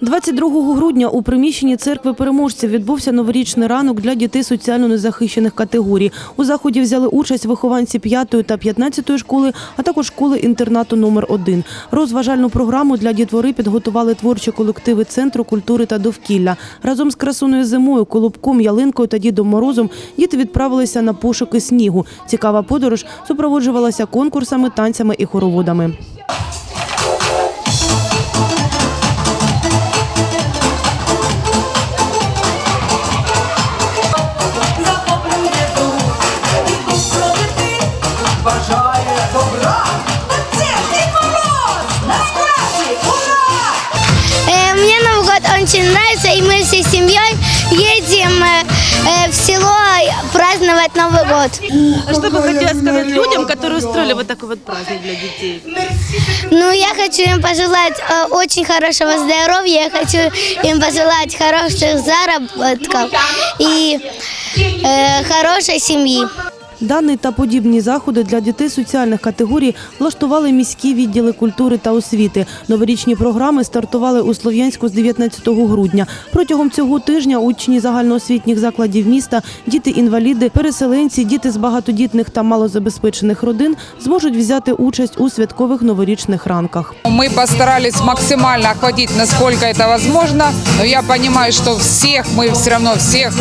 22 грудня у приміщенні церкви переможців відбувся новорічний ранок для дітей соціально незахищених категорій. У заході взяли участь вихованці 5 та 15 школи, а також школи-інтернату номер 1 Розважальну програму для дітвори підготували творчі колективи Центру культури та довкілля. Разом з красуною зимою, колобком, ялинкою та Дідом Морозом діти відправилися на пошуки снігу. Цікава подорож супроводжувалася конкурсами, танцями і хороводами. очень нравится, и мы всей семьей едем э, э, в село праздновать Новый год. А что бы хотела сказать людям, которые устроили вот такой вот праздник для детей? Ну, я хочу им пожелать э, очень хорошего здоровья, я хочу им пожелать хороших заработков и э, хорошей семьи. Даний та подібні заходи для дітей соціальних категорій влаштували міські відділи культури та освіти. Новорічні програми стартували у Слов'янську з 19 грудня. Протягом цього тижня учні загальноосвітніх закладів міста, діти-інваліди, переселенці, діти з багатодітних та малозабезпечених родин зможуть взяти участь у святкових новорічних ранках. Мы постарались максимально охватить, насколько это возможно, но я понимаю, что всех, мы все равно всех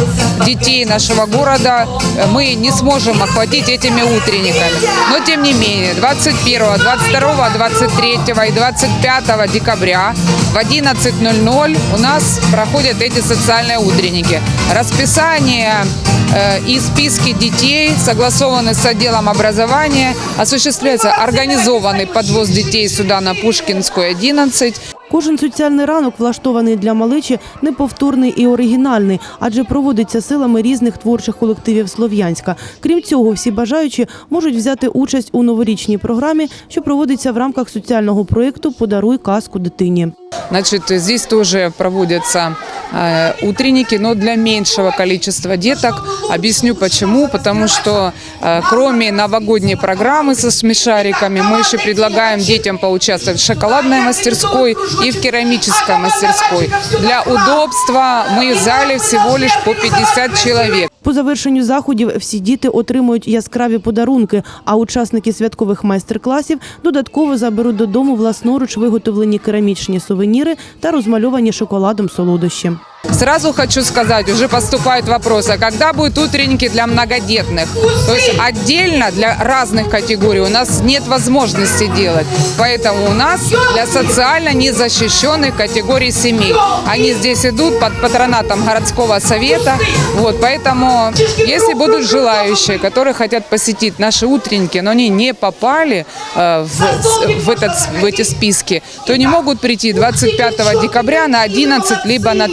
детей нашего города э, мы не сможем охватить этими утренниками. Но тем не менее, 21, 22, 23 и 25 декабря в 11.00 у нас проходят эти социальные утренники. Расписание э, и списки детей согласованы с отделом образования. Осуществляется организованный подвоз детей сюда на Пушкинскую 11. Кожен соціальний ранок, влаштований для малечі, неповторний і оригінальний, адже проводиться силами різних творчих колективів Слов'янська. Крім цього, всі бажаючі можуть взяти участь у новорічній програмі, що проводиться в рамках соціального проєкту Подаруй казку дитині. Значит, здесь тоже проводятся э, утренники, но для меньшего количества деток. Объясню почему. Потому что э, кроме новогодней программы со смешариками, мы еще предлагаем детям поучаствовать в шоколадной мастерской и в керамической мастерской. Для удобства мы в зале всего лишь по 50 человек. По завершенню заходів всі діти отримують яскраві подарунки, а учасники святкових майстер-класів додатково заберуть додому власноруч виготовлені керамічні сувеніри та розмальовані шоколадом солодощі. Сразу хочу сказать, уже поступают вопросы, а когда будут утренники для многодетных? То есть отдельно для разных категорий у нас нет возможности делать. Поэтому у нас для социально незащищенных категорий семей. Они здесь идут под патронатом городского совета. Вот, поэтому, если будут желающие, которые хотят посетить наши утренники, но они не попали э, в, в, этот, в эти списки, то они могут прийти 25 декабря на 11 либо на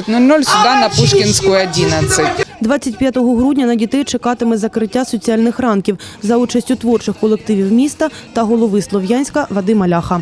13.00 сюди на Пушкінську 11. 25 грудня на дітей чекатиме закриття соціальних ранків за участю творчих колективів міста та голови Слов'янська Вадима Ляха.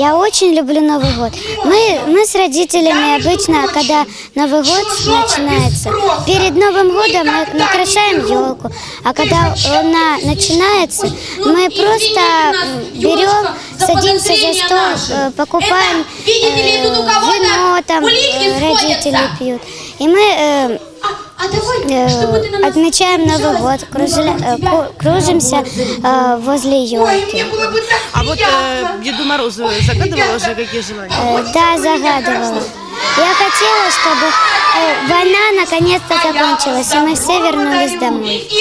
Я очень люблю Новый год. Мы, мы с родителями обычно, когда Новый год начинается, перед Новым годом мы накрашаем елку, а когда она начинается, мы просто м, берем, садимся за стол, э, покупаем э, вино, там э, родители пьют. И мы э, э, отмечаем Новый год, кружили- э, ку- кружимся э, возле елки. А вот Деду Морозу загадувала вже які желання? Э, Да, загадывала. Я хотела, чтобы э, война наконец-то закончилась, и мы все вернулись домой.